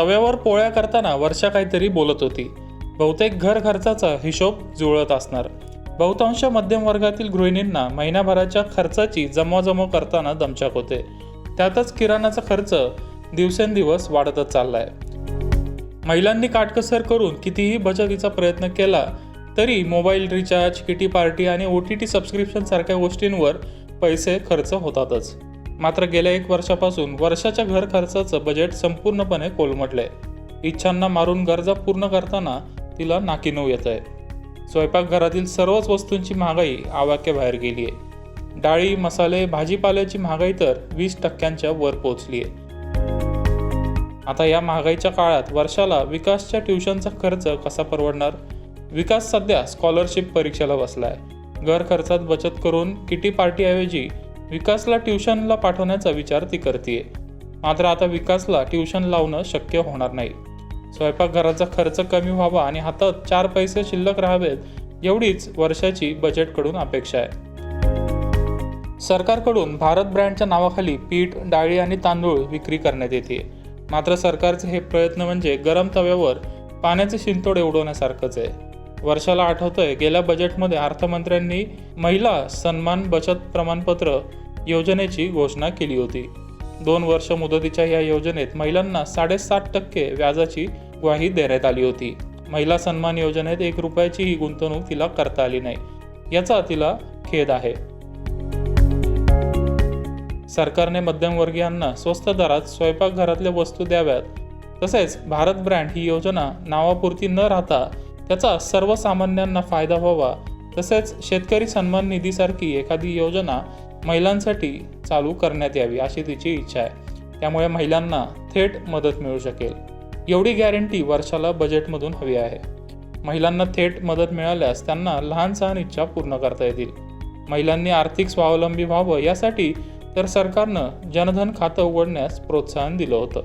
तव्यावर पोळ्या करताना वर्षा काहीतरी बोलत होती. बहुतेक घर खर्चाचा हिशोब जुळत असणार. बहुतांश मध्यम वर्गातील गृहिणींना महिन्याभराच्या खर्चाची जमवाजमव करताना दमछाक होते. त्यातच किराणाचा खर्च दिवसेंदिवस वाढतच चाललाय. महिलांनी काटकसर करून कितीही बचतीचा प्रयत्न केला तरी मोबाईल रिचार्ज किटी पार्टी आणि ओ टी टी सबस्क्रिप्शन सारख्या गोष्टींवर पैसे खर्च होतातच. मात्र गेल्या एक वर्षापासून वर्षाच्या घर खर्चाचं बजेट संपूर्णपणे कोलमडलंय. इच्छांना मारून गरजा पूर्ण करताना तिला नाकीनऊ येत आहे स्वयंपाकघरातील सर्वच वस्तूंची महागाई आवाक्याबाहेर गेली आहे डाळी मसाले भाजीपाल्याची महागाई तर वीस टक्क्यांच्या वर पोहोचली आहे आता या महागाईच्या काळात वर्षाला विकासच्या ट्युशनचा खर्च कसा परवडणार? विकास सध्या स्कॉलरशिप परीक्षेला बसलाय. घर खर्चात बचत करून किटी पार्टीऐवजी विकासला ट्युशनला पाठवण्याचा विचार ती करते मात्र आता विकासला ट्युशन लावणं शक्य होणार नाही. स्वयंपाकघराचा खर्च कमी व्हावा आणि हातात चार पैसे शिल्लक राहावेत एवढीच वर्षाची बजेटकडून अपेक्षा आहे. सरकारकडून भारत ब्रँडच्या नावाखाली पीठ डाळी आणि तांदूळ विक्री करण्यात येते. मात्र सरकारचे हे प्रयत्न म्हणजे गरम तव्यावर पाण्याचे शिंतोडे उडवण्यासारखंच आहे. वर्षाला आठवतंय गेल्या बजेटमध्ये अर्थमंत्र्यांनी महिला सन्मान बचत प्रमाणपत्र योजनेची घोषणा केली होती. दोन वर्ष मुदतीच्या या योजनेत महिलांना साडेसात टक्के व्याजाची ग्वाही देण्यात आली होती. महिला सन्मान योजनेत एक रुपयाचीही गुंतवणूक तिला करता आली नाही. याचा तिला खेद आहे. सरकारने मध्यमवर्गीयांना स्वस्त दरात स्वयंपाकघरातल्या वस्तू द्याव्यात. तसेच भारत ब्रँड ही योजना नावापुरती न राहता त्याचा सर्वसामान्यांना फायदा व्हावा. तसेच शेतकरी सन्मान निधीसारखी एखादी योजना महिलांसाठी चालू करण्यात यावी अशी तिची इच्छा आहे. त्यामुळे महिलांना थेट मदत मिळू शकेल. एवढी गॅरंटी वर्षाला बजेटमधून हवी आहे. महिलांना थेट मदत मिळाल्यास त्यांना लहान सहान इच्छा पूर्ण करता येतील. महिलांनी आर्थिक स्वावलंबी व्हावं यासाठी तर सरकारनं जनधन खातं उघडण्यास प्रोत्साहन दिलं होतं.